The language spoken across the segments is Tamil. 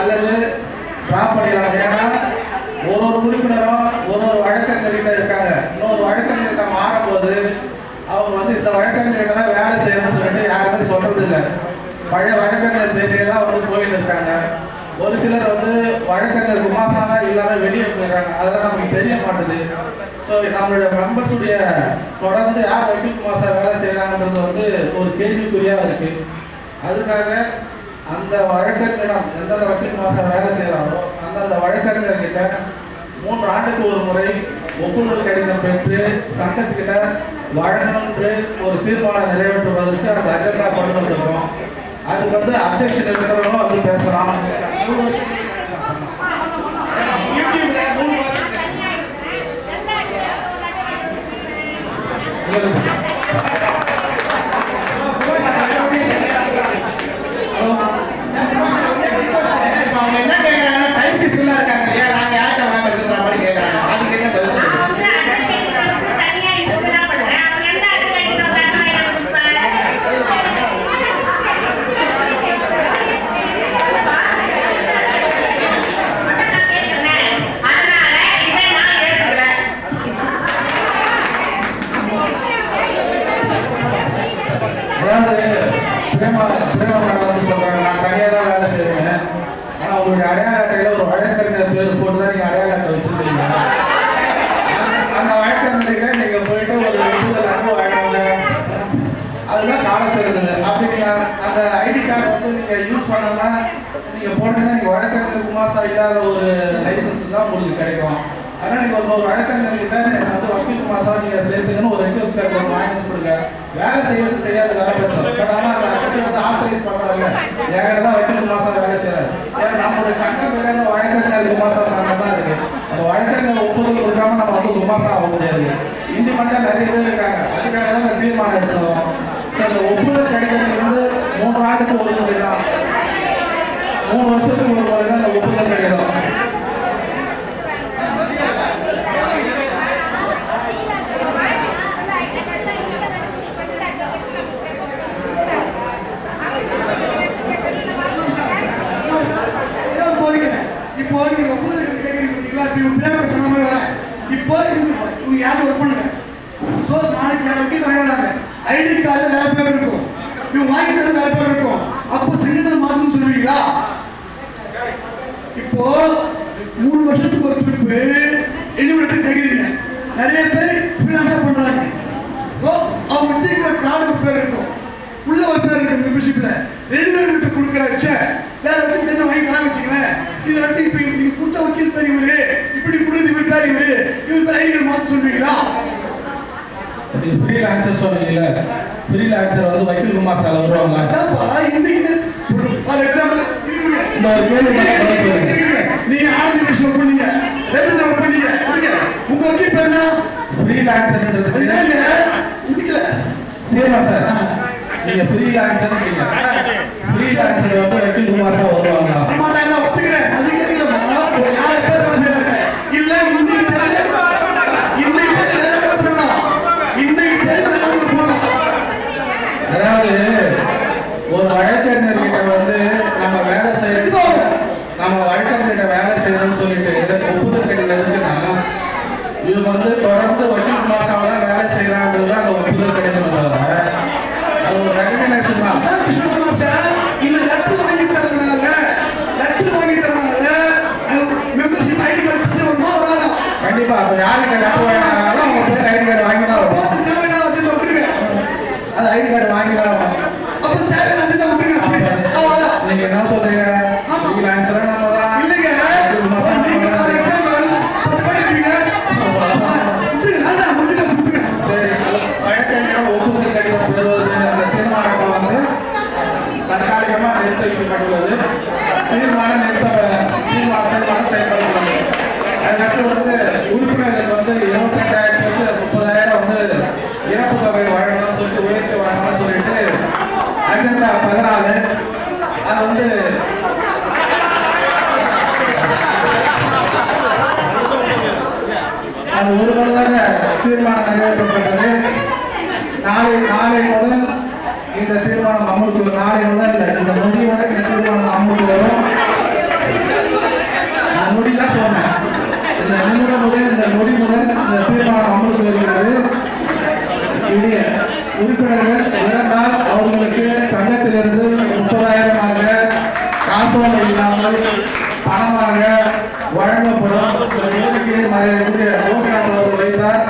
அல்லது டிராப் பண்ணிடலாம் ஏன்னா ஒரு ஒரு உறுப்பினரும் ஒரு ஒரு வழக்கறிஞர்கிட்ட இருக்காங்க. இன்னொரு வழக்கறிஞர்கிட்ட மாறும்போது அவங்க வந்து இந்த வழக்கறிஞர்கிட்ட தான் வேலை செய்யணும்னு சொல்லிட்டு யாருமே சொல்றது இல்லை. பழைய வழக்கறிஞர் தேடியே தான் வந்து போயிட்டு இருக்காங்க. ஒரு சிலர் வந்து வழக்கறிஞர் குமாசாக இல்லாம வெளியே போயிடுறாங்க. அதெல்லாம் நமக்கு தெரிய மாட்டுது. ஸோ நம்மளுடைய மெம்பர்ஸுடைய தொடர்ந்து யார் வக்கீல் சார் வேலை செய்யறாங்கன்றது வந்து ஒரு கேள்விக்குறியா இருக்கு. அதுக்காக அந்த வழக்கறிஞரிடம் எந்தெந்த வக்கீல் குமாசா வேலை செய்யறாங்களோ அந்தந்த வழக்கறிஞர்கிட்ட மூன்று ஆண்டுக்கு ஒரு முறை ஒப்புதல் கடிதம் பெற்று சங்கத்துக்கிட்ட வழங்கணும்ன்று ஒரு தீர்மானம் நிறைவேற்றுவதற்கு அந்த அஜெண்டா கொண்டு வந்திருக்கோம் அதுக்கு வந்து அப்ஜெக்ஷன் இருக்கிறவங்களும் வந்து பேசலாம். மூணு வருஷம் யூடியூப்ல மூணு வருஷம் அவங்க என்ன கேட்கறாங்கன்னா டைப்பிஸ்ட் எல்லாம் இருக்காங்க இல்லையா நாங்க யார்கிட்ட வாங்குறதுன்ற மாதிரி கேட்கறாங்க அதுக்கு என்ன பதில் சொல்லுங்க அதாவது பிரேமா பிரேமா மேடம் வந்து சொல்றாங்க நான் தனியாக தான் வேலை செய்வேன் ஆனால் உங்களுடைய அடையாள அட்டையில ஒரு வழக்கறிஞர் பேர் போட்டு தான் நீங்கள் அடையாள அட்டை வச்சிருக்கீங்க அந்த- அந்த வழக்கறிஞர்கிட்ட நீங்க போயிட்டு ஒரு ஒப்புதல் அனுபவம் வாங்கினாங்க அதுதான் கால செலுத்துது அப்படி நீங்க அந்த ஐடி கார்டு வந்து நீங்க யூஸ் பண்ணாம நீங்கள் போனீங்கன்னா நீங்கள் வழக்கறிஞர் குமாசா இல்லாத ஒரு லைசன்ஸ் தான் உங்களுக்கு கிடைக்கும். அதனால் நீங்கள் ஒரு ஒரு வழக்கறிஞர்கிட்ட வந்து வக்கீல் குமாசா நீங்கள் சேர்த்துக்கணும் ஒரு ரெக்வஸ்ட் கார்டு ஒன்று வாங்கி வந்து கொடுங்க. வேலை செய்யறது செய்யாத வேலை பிரச்சனை பட் ஆனால் அந்த அக்கௌண்ட் வந்து ஆத்தரைஸ் பண்றாங்க என்கிட்ட தான் வக்கீல் குமாசா வேலை செய்யறாரு ஏன்னா நம்மளுடைய சங்கம் பேர் அந்த வழக்கறிஞர் குமாசா சங்கம் தான் இருக்கு. அந்த வழக்கறிஞர் ஒப்புதல் கொடுக்காம நம்ம வந்து குமாசா ஆக முடியாது. இண்டிபெண்டா நிறைய பேர் இருக்காங்க. அதுக்காக தான் தீர்மானம் எடுத்தோம் ஸோ அந்த ஒப்புதல் கிடைக்கிறது வந்து மூணு ஆண்டுக்கு ஒரு முறை தான். மூணு வருஷத்துக்கு ஒரு முறை தான் அந்த ஒப்புதல் கிடைக்கும் போறீங்க. இப்போ நீங்க ஒப்புதல் கேட்கறீங்க பாத்தீங்களா? இவங்க சொன்ன மாதிரி வரேன். இப்போ இவங்க யாரும் ஒர்க் பண்ணுங்க ஸோ நாளைக்கு யாரும் வக்கீல் வரையாதாங்க ஐடி கார்டில் வேற பேர் இருக்கும் இவங்க வாங்கி தர வேற பேர் இருக்கும் அப்போ சங்கத்தில் மாற்றணும்னு சொல்லுவீங்களா இப்போ மூணு வருஷத்துக்கு ஒரு திருப்பு இனிமேட்டு கேட்குறீங்க நிறைய பேர் ஃபினான்ஸாக பண்ணுறாங்க ஓ அவங்க வச்சிருக்கிற கார்டு பேர் இருக்கும். உள்ள ஒரு பேர் இருக்கு மெம்பர்ஷிப்ல ரெண்டு கிட்ட கொடுக்குற வச்ச வேற வச்சு தெரிஞ்ச வாங்கிக்கலாம் வச்சுங்களேன் இதை வச்சு இப்போ நீங்க கொடுத்த வக்கீல் பேர் இவரு இப்படி கொடுக்குறது இவர் பேர் இவரு இவர் பேர் ஐடியா மாற்ற சொல்லுவீங்களா நீங்க ஃப்ரீலான்சர் சொன்னீங்கல்ல ஃப்ரீலான்சர் வந்து வக்கீல் குமாசால வருவாங்க அதான்ப்பா இன்னைக்கு ஃபார் எக்ஸாம்பிள் இந்த கேள்வி நீங்க ஆர்மி மிஷன் பண்ணீங்க ரெவென்யூ ஒர்க் பண்ணீங்க. உங்க வக்கீல் பேர் என்ன ஃப்ரீலான்சர்ன்றது என்னங்க முடிக்கல சரிமா சார் நீங்க ஃப்ரீலான்சர் ஃப்ரீலான்சர் வந்து வக்கீல் குமாசா வருவாங்க அம்மா நான் என்ன ஒத்துக்கிறேன் அது கேட்கலம்மா ஒரு நாலு பேர் பேசுறாங்க இல்ல இன்னைக்கு தேதி இன்னைக்கு தேதி நிறைவேற்ற போகலாம் இன்னைக்கு தேதி நிறைவேற்ற போகலாம் அதாவது ஒரு வழக்கறிஞர்கிட்ட வந்து நம்ம வேலை செய்யறோம் நம்ம வழக்கறிஞர்கிட்ட வேலை செய்யணும்னு சொல்லிட்டு இதற்கு ஒப்புதல் கடிதம் இருக்குன்னா இவங்க வந்து தொடர்ந்து வக்கீல் மாசாவை தான் வேலை செய்யறாங்கிறது தான் அந்த ஒப்புதல் கடிதம் தவிர அது ஒரு ரெகக்னேஷன் தான் அதான் கிருஷ்ணகுமார்ட்ட இந்த லெட்டர் வாங்கி தரதுனால லெட்டர் வாங்கி தரதுனால மெம்பர்ஷிப் ஐடி கார்டு பிரச்சனை வருமா வராதா கண்டிப்பா அப்ப யார்கிட்ட லெட்டர் வாங்கினாலும் அவங்க பேர் ஐடி கார்டு வாங்கி தான் வரும் தேவையான வச்சு விட்டுருங்க அது ஐடி கார்டு வாங்கி தான் வரும் அப்ப தேவையான வச்சு விட்டுருங்க அவ்வளவுதான் நீங்க என்ன சொல்றீங்க ஃப்ரீலான்சரா நம்ம தான் இல்லைங்க வக்கீல் மாசா நீங்க நம்ம ஃபார் தான். எக்ஸாம்பிள் பத்து பேர் இருக்கீங்க விட்டுருங்க அதான் விட்டுருங்க விட்டுருங்க சரி வழக்கறிஞர் ஒப்புதல் கடிதம் பெறுவது அந்த தீர்மானத்தை வந்து தற்காலிகமாக நிறுத்தி வைக்கப்பட்டுள்ளது தீர்மானம் நிறுத்த தீர்மானத்தை வந்து செயல்படுத்துள்ளது அதுக்கடுத்து வந்து உறுப்பினர்களுக்கு வந்து இருபத்தெட்டாயிரத்துலேருந்து முப்பதாயிரம் வந்து இறப்பு தொகை வழங்கணும்னு சொல்லிட்டு உயர்த்தி வழங்கணும்னு சொல்லிட்டு அஜெண்டா பதினாலு அது வந்து அது ஒரு மனதாக தீர்மானம் நிறைவேற்றப்பட்டது நாளை நாளை முதல் இந்த தீர்மானம் அமலுக்கு நாளை முதல் இந்த முடிவு வரை இந்த தீர்மானம் அமலுக்கு வரும் காசோலை இல்லாமல் பணமாக வழங்கப்படும் கோரிக்கை மரியாதைக்குரிய லோக்நாத் அவர்கள் வைத்தார்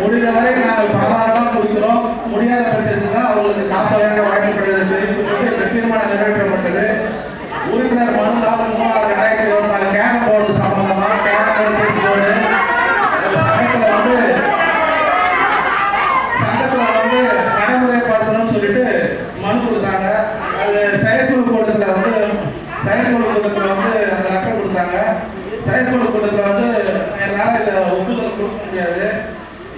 முடிந்தவரை நாங்கள் பணமாக தான் கொடுக்கிறோம் முடியாத பட்சத்தில் தான் அவர்களுக்கு காசோலையாக வழங்கப்படுகிறது தெரிவித்துக் கொண்டு இந்த தீர்மானம் நிறைவேற்றப்பட்டது உறுப்பினர் மனு நாலு மூணாவது ரெண்டாயிரத்தி இருபத்தி நாலு கேன போர்டு சம்பந்தமா கேன போர்டு பேசும்போது அந்த சமயத்தில் வந்து சங்கத்தில் வந்து நடைமுறைப்படுத்தணும்னு சொல்லிட்டு மனு கொடுத்தாங்க அது செயற்குழு கூட்டத்தில் வந்து செயற்குழு கூட்டத்தில் வந்து அந்த லெட்டர் கொடுத்தாங்க செயற்குழு கூட்டத்தில் வந்து என்னால் இதில் ஒப்புதல் கொடுக்க முடியாது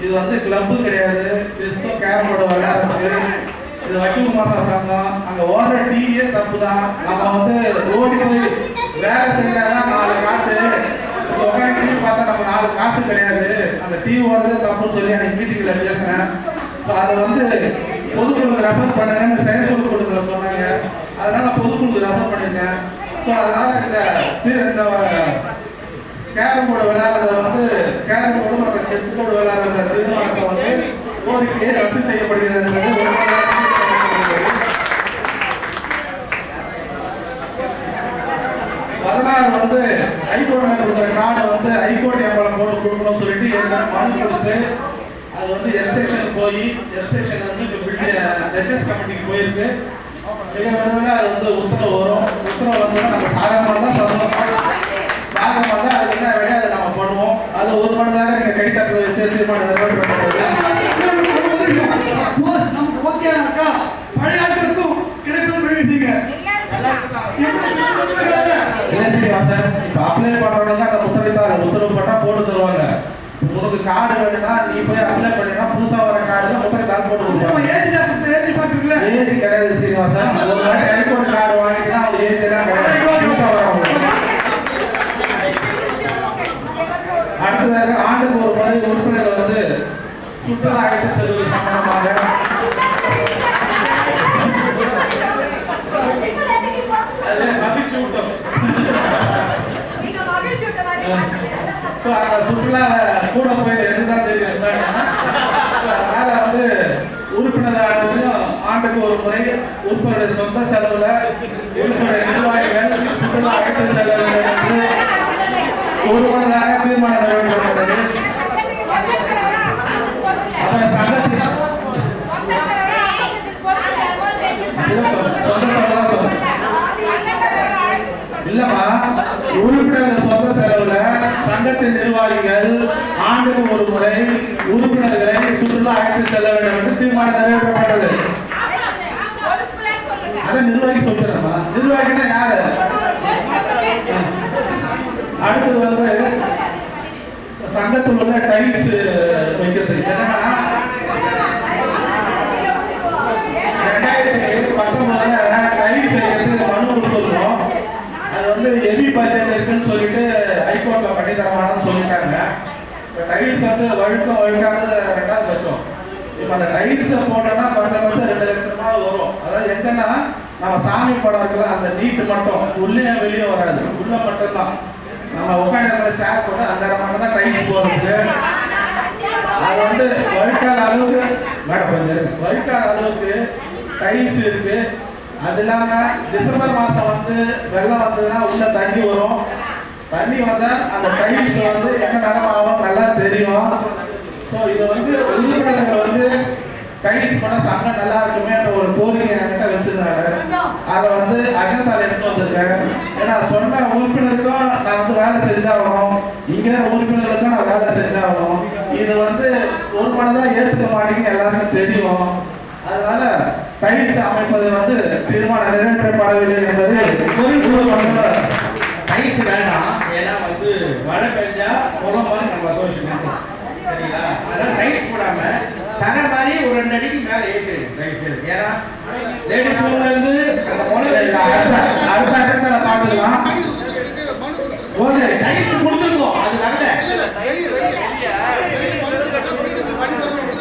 இது வந்து கிளப்பு கிடையாது. செஸ்ஸும் கேரம் போர்டு விளையாடுறதுக்கு இது வக்கீல் மாசா சங்கம். அங்கே ஓடுற டிவியே தப்பு தான் நம்ம வந்து ஓடி போய் வேலை செஞ்சாதான் நாலு காசு. உட்காந்து டிவி பார்த்தா நம்ம நாலு காசு கிடையாது. அந்த டிவி ஓடுறது தப்புன்னு சொல்லி எனக்கு மீட்டிங்கில் பேசுனேன் ஸோ அதை வந்து பொதுக்குழுக்கு ரெஃபர் பண்ணுங்கன்னு செயற்குழு கூட்டத்தில் சொன்னாங்க. அதனால நான் பொதுக்குழுக்கு ரெஃபர் பண்ணியிருக்கேன் ஸோ அதனால இந்த இந்த கேரம் போர்டு விளையாடுறத வந்து கேரம் போர்டு மற்றும் செஸ் போர்டு விளையாடுற தீர்மானத்தை வந்து கோரிக்கையை ரத்து செய்யப்படுகிறது என்பது ஒரு வந்து வந்து ஹைகோர்ட்ல கொடுக்குற கார்டு வந்து ஹைகோர்ட் எம்பளம் போட்டு கொடுக்கணும்னு சொல்லிட்டு ஏற்கனவே மனு கொடுத்து அது வந்து எஃப் செக்ஷன் போய் எஃப் செக்ஷன் வந்து இப்போ ஜட்ஜஸ் கமிட்டிக்கு போயிருக்கு. மிக விரைவில் அது வந்து உத்தரவு வரும். உத்தரவு வந்தோம்னா நம்ம சாதகமாக தான் சொல்லணும் சாதகமாக தான் அதுக்கு என்ன வேலையை அதை நம்ம பண்ணுவோம். அது ஒரு மனதாக நீங்கள் கைத்தட்டல் வச்சு தீர்மானம் நிறைவேற்றப்பட்டது. போஸ் ஓகே அக்கா பழைய ஆட்களுக்கும் கிடைப்பது வழி செய்யுங்க என்ன செய்வாங்க இப்போ அப்ளை பண்ணுறவங்க அந்த முத்திரைத்தாள் உத்தரவு போட்டால் போட்டு தருவாங்க உனக்கு கார்டு வேணும்னா நீ போய் அப்ளை பண்ணினா புதுசாக வர கார்டுல முத்திரைத்தாள் போட்டு கொடுப்பாங்க. ஏஜ் டாக்டர் ஏஜ் ஏஜ் கிடையாது சீனிவாசன் ஒரு வாட்டி ஹைகோர்ட் கார்டு வாங்கினா அவங்க ஏஜ் எல்லாம் கிடையாது. புதுசாக வரவங்க அடுத்ததாக ஆண்டுக்கு ஒரு முறை உறுப்பினர் வந்து சுற்றுலா அழைத்து செல்வது சம்பந்தமாக அது மகிழ்ச்சி ஊட்டம் ஸோ அந்த சுற்றுலா கூட போய் ரெண்டு தான் தெரியும். அதனால வந்து உறுப்பினர் ஆண்டுலையும் ஆண்டுக்கு ஒரு முறை உறுப்பினருடைய சொந்த செலவுல உறுப்பினர் நிர்வாகிகள் சுற்றுலா அழைத்து செல்ல வேண்டும் என்று ஒரு மனதாக தீர்மானம் நிறைவேற்றப்பட்டது. சொந்த செலவு தான் சொல்றேன் இல்லம்மா உறுப்பினர் சொந்த செலவுல சங்கத்தின் நிர்வாகிகள் ஆண்டுக்கு ஒரு முறை உறுப்பினர்களை சுற்றுலா அழைத்து செல்ல வேண்டும் என்று தீர்மானம் நிறைவேற்றப்பட்டது அதை நிர்வாகி சொல்றேன்மா நிர்வாகினா யாரு? அடுத்தது வந்து சங்கத்தில் உள்ள டைல்ஸ் வைக்கிறது என்னன்னா ரெண்டாயிரத்தி பத்தொன்பதுல டைல்ஸ் செய்யறதுக்கு மனு கொடுத்துருந்தோம் அது வந்து ஹெவி பட்ஜெட் இருக்குன்னு சொல்லிட்டு ஹைகோர்ட்ல பண்ணி தரமானு சொல்லிட்டாங்க இப்போ டைல்ஸ் வந்து வழுக்கம் வழுக்கானது ரெண்டாவது பட்சம் இப்போ அந்த டைல்ஸை போட்டோம்னா குறைந்தபட்சம் ரெண்டு லட்சமா வரும். அதாவது எங்கன்னா நம்ம சாமி படம் இருக்கல அந்த நீட்டு மட்டும் உள்ளே வெளியே வராது. உள்ள மட்டும்தான். நம்ம உட்காந்துருக்கிற சேர் போட்டு அந்த இடம் மட்டும் தான் டைல்ஸ் போடுறது அது வந்து வழுக்காத அளவுக்கு மேடம் கொஞ்சம் வழுக்காத அளவுக்கு டைல்ஸ் இருக்கு. அது இல்லாம டிசம்பர் மாசம் வந்து வெள்ளம் வந்ததுன்னா உள்ள தண்ணி வரும். தண்ணி வந்தா அந்த டைமிங்ஸ் வந்து என்ன நிலம ஆகும்? நல்லா தெரியும். ஸோ இதை வந்து உறுப்பினர்கள் வந்து டைல்ஸ் பண்ண சங்கம் நல்லா இருக்குமேன்ற ஒரு கோரிக்கை என்கிட்ட வச்சிருந்தாங்க. அதை வந்து அஜந்தால எடுத்து வந்திருக்கேன். ஏன்னா சொன்ன உறுப்பினருக்கும் நான் வந்து வேலை செஞ்சாகணும். இங்கே உறுப்பினர்களுக்கும் நான் வேலை செஞ்சாகணும். இது வந்து ஒரு மனதாக ஏற்றுக்க மாட்டேங்குன்னு எல்லாருக்கும் தெரியும். அதனால டைல்ஸ் அமைப்பது வந்து தீர்மானம் நிறைவேற்றப்படவில்லை என்பது பொதுக்குழு மட்டும் வேண்டாம் மழை பெஞ்சா குளம் மாதிரி நம்ம அசோசியேஷன் சரிங்களா? அதான் டைல்ஸ் போடாம தர மாதிரி ஒரு ரெண்டு அடிக்கு மேல ஏத்து டைல்ஸ் ஏன்னா லேடிஸ் ரூம்ல இருந்து அந்த குளம் அடுத்த அடுத்த இடத்துல பாத்துக்கலாம் ஒரு கொடுத்துருக்கோம். அது வரல.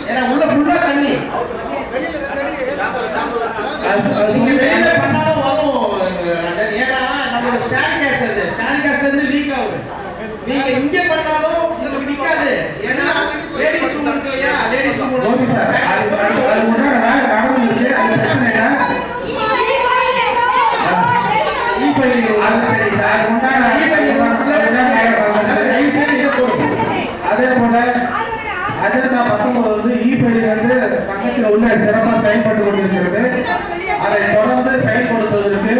ஏன்னா உள்ள ஃபுல்லா தண்ணி. அது- வெளியில பண்ணாலும் வரும் அஹ், ஏன்னா நம்மளோட ஸ்டாண்ட் கேஸ் அது ஸ்டாண்ட் கேஸ் வந்து லீக் ஆகுது நீங்க இங்க பண்ணாலும் உங்களுக்கு நிக்காது ஏன்னா லேடிஸ் ரூம் இருக்கு இல்லையா லேடிஸ் ரூம் கோபி சார் அது அது- அது முன்னாடி வேலை நடந்துருக்கு அது பிரச்சனை இல்லை உள்ள சிறப்பாக செயல்பட்டு கொண்டிருக்கிறது அதை தொடர்ந்து செயல்படுத்துவதற்கு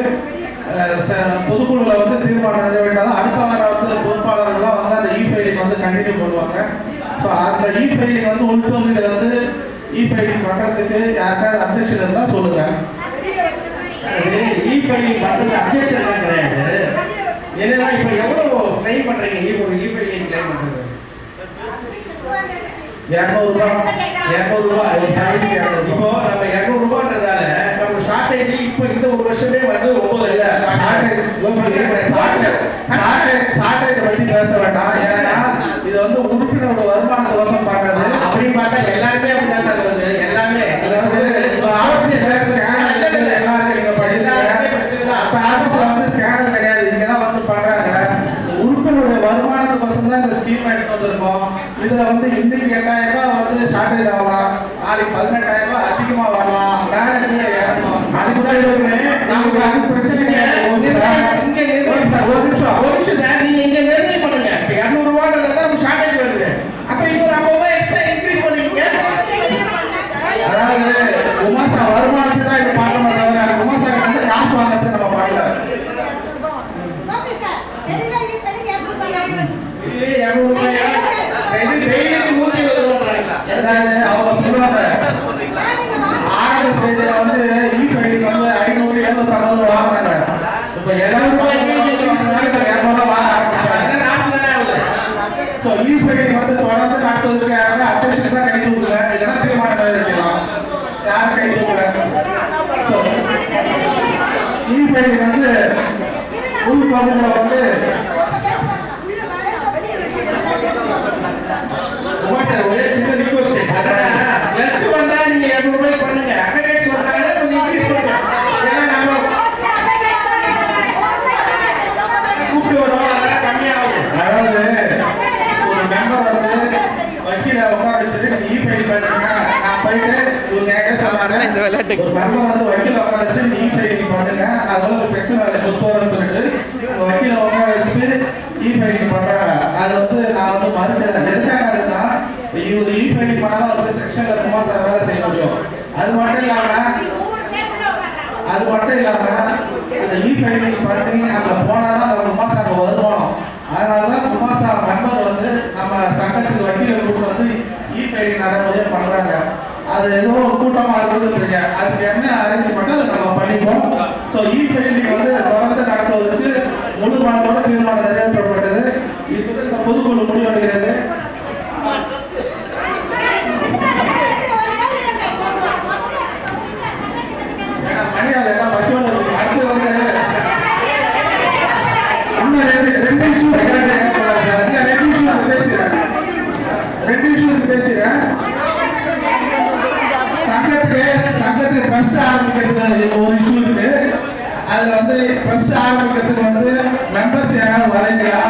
அஹ், ச- பொதுக்குழுவில் வந்து தீர்மானம் நிறைவேற்றாதான் அடுத்த வாரம் வந்து பொறுப்பாளர்கள்லாம் வந்து அந்த இ ஃபைலிங் வந்து கண்டினியூ பண்ணுவாங்க ஸோ அந்த வந்து ஃபைலிங் வந்து இதில் வந்து இ ஃபைலிங் பண்ணுறதுக்கு யாருக்காவது அப்ஜெக்ஷன் இருந்தால் சொல்லுங்கள் இ ஃபைலிங் பண்ணுறது அப்ஜெக்ஷன் கிடையாது. என்னன்னா இப்போ எவ்வளோ கிளைம் பண்றீங்க? இ ஒரு இ ஃபைலிங் கிளைம் பண்ணுறது இரநூறுபா இரநூறுபா. இப்போ நம்ம இரநூறுபான்றதால நம்ம ஷார்டேஜ் இப்போ இந்த ஒரு வருஷமே வந்து ஒன்பது இல்ல ஷார்டேஜ் ஷார்டேஜ் பத்தி பேச வேண்டாம் ஏன்னா இது வந்து உறுப்பினரோட வருமான தோஷம் பண்றது அப்படி பார்த்தா எல்லாருமே அப்படிதான் சார் வருது எல்லாமே இது வந்து இப்ப அவசிய சேர்த்து ஸ்கேனர் எல்லாரும் நீங்க எல்லாருமே படிக்கிறாங்க பிரச்சனை தான் அப்ப ஆபீஸ்ல வந்து ஸ்கேனர் கிடையாது இங்க தான் வந்து பண்றாங்க உறுப்பினருடைய வருமானத்துக்கோசம் தான் இந்த ஸ்கீம் எடுத்து வந்திருக்கோம் இதுல வந்து இன்னைக்கு எட்டாயிரம் ரூபாய் வந்து ஷார்டேஜ் ஆகலாம் நாளைக்கு பதினெட்டாயிரம் ரூபாய் அதிகமா வரலாம் வேற கீழே ஏறணும் அது கூட இருக்குமே நமக்கு அது பிரச்சனை கிடையாது ஒரு நிமிஷம். இங்க ஒரு நிமிஷம், ஒரு நிமிஷம் ஒரு நிமிஷம் சார் நீங்க இங்க நிர்ணயம் பண்ணுங்க இப்போ இரநூறு ரூபான்றதால நம்ம ஷார்டேஜ் வருது அப்ப இப்போ ஒரு ஐம்பது ரூபாய் எக்ஸ்ட்ரா இன்க்ரீஸ் பண்ணிக்கங்க அதாவது உமாசா வருமானத்தை தான் இது பண்ணணும் தவிர உமாசா வந்து காசு வாங்குறது நம்ம பண்ணல இல்லையே இரநூறு ரூபாய் இது டெய்லிக்கு நூத்தி இருபது ரூபாய் அதாவது அவங்க சொல்லுவாங்க ஆரம்ப ஸ்டேஜில் வந்து இ ஃபைலிங் வந்து ஐம்பது ரூபா வாங்கினாங்க இப்போ ரூபாய் இரநூறுவா வாங்க ஆரம்பிச்சாங்க ஸோ இ வந்து தொடர்ந்து நடத்துவதற்கு யாராவது அப்டேஷன் தான் கை தூக்குங்க. இல்லைன்னா தீர்மானம் நிறைவேற்றலாம் யாரும் கை தூக்கல ஸோ இ ஃபைலிங் வந்து உள் பகுதியில் வந்து உமா சார் ஒரே சின்ன ரிக்வஸ்ட் எடுத்து வந்தா நீங்க இரநூறு ரூபாய் பண்ணுங்க அட்டண்டன்ஸ் வந்தாங்கன்னா கொஞ்சம் இன்க்ரீஸ் பண்ணுங்க ஏன்னா நாம கூப்பிட்டு வரோம் அதெல்லாம் கம்மியாகும் அதாவது ஒரு மெம்பர் வந்து வக்கீல உட்கார வச்சுட்டு நீங்க இ ஃபைல் பண்ணுங்க நான் போயிட்டு இவங்க என்கிட்ட சொன்னாங்க ஒரு மெம்பர் வந்து வக்கீல உட்கார வச்சு நீ இ ஃபைலிங் பண்ணுங்க அதோட ஒரு செக்ஷன் அதில் புஸ்தகம்னு சொல்லிட்டு அந்த வக்கீல உட்கார வச்சுட்டு இ ஃபைலிங் பண்றாங்க அது வந்து நான் வந்து மறுக்கிறேன் எதுக்காக அதுன்னா இவர் இ ஃபைலிங் பண்ணாதான் வந்து செக்ஷனில் சும்மா சார் வேலை செய்ய முடியும். அது மட்டும் இல்லாமல் அது மட்டும் இல்லாமல் அந்த இ ஃபைலிங் பண்ணி அங்க போனாதான் அந்த உமாசாங்க வருமானம் அதனாலதான் சார் மெம்பர் வந்து நம்ம சங்கத்துக்கு வக்கீல கூட்டு வந்து இ ஃபைலிங் நடைமுறையை பண்றாங்க. அது ஏதோ ஒரு கூட்டமா இருக்குதுன்றீங்க அதுக்கு என்ன அரேஞ்ச்மெண்ட் அதை நம்ம பண்ணிப்போம். ஸோ இ பெயிண்டிங் வந்து தொடர்ந்து நடத்துவதற்கு முழு மனதோட தீர்மானம் நிறைவேற்றப்பட்டது. இது இந்த பொதுக்குழு முடிவடைகிறது ஏன்னா மணி அது எல்லாம் பசுவோட இருக்கு அடுத்து வந்து இன்னும் ரெண்டு ரெண்டு இஷ்யூ ரெண்டு இஷ்யூ பேசுறேன் ரெண்டு இஷ்யூ பேசுறேன் சங்கத்துக்கு சங்கத்துக்கு ட்ரஸ்ட் ஆரம்பிக்கிறது ஒரு இஷ்யூ இருக்கு அதுல வந்து ட்ரஸ்ட் ஆரம்பிக்கிறதுக்கு வந்து மெம்பர்ஸ் யாராவது வரீங்களா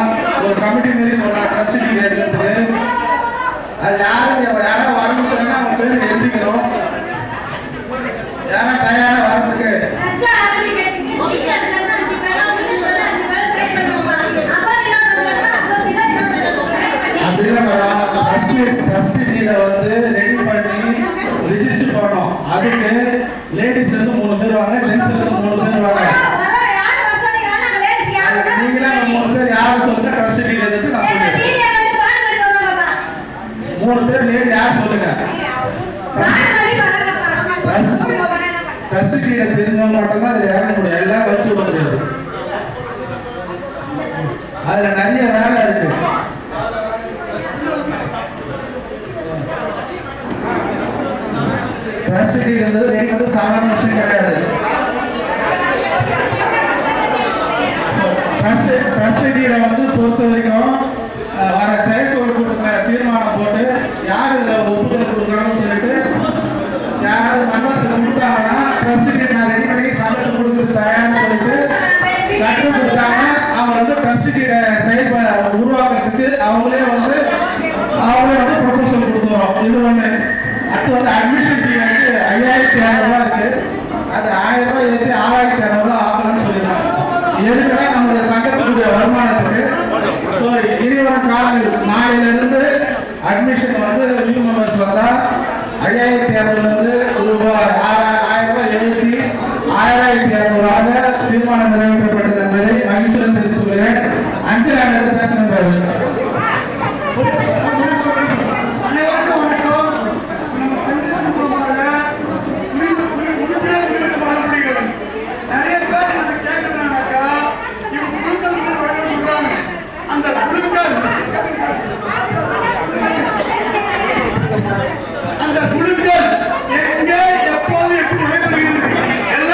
ஒரு கமிட்டி மாரி ஒரு ட்ரஸ்ட் டீல் எடுக்கிறதுக்கு அது யாரும் யாராவது வரணும்னு சொன்னா அவங்க பேர் எழுதிக்கணும் யாரா தயாரா வரதுக்கு அப்படிலாம் ஃபர்ஸ்ட் ஃபர்ஸ்ட் டீல வந்து ரெடி பண்ணி ரிஜிஸ்டர் பண்ணோம் அதுக்கு லேடிஸ்ல இருந்து மூணு பேர் வாங்க ஜென்ஸ்ல இருந்து மூணு பேர் வாங்க. நீங்களே மூணு பேர் யாரும் சொல்லுங்க? ட்ரஸ்ட் டீல் எடுத்து நான் சொல்லுவேன் மூணு பேர் லேடி யார் சொல்லுங்க? ட்ரஸ்ட் டீல தெரிஞ்சவங்க மட்டும்தான் அதில் ஆயிரத்தி இரநூறாக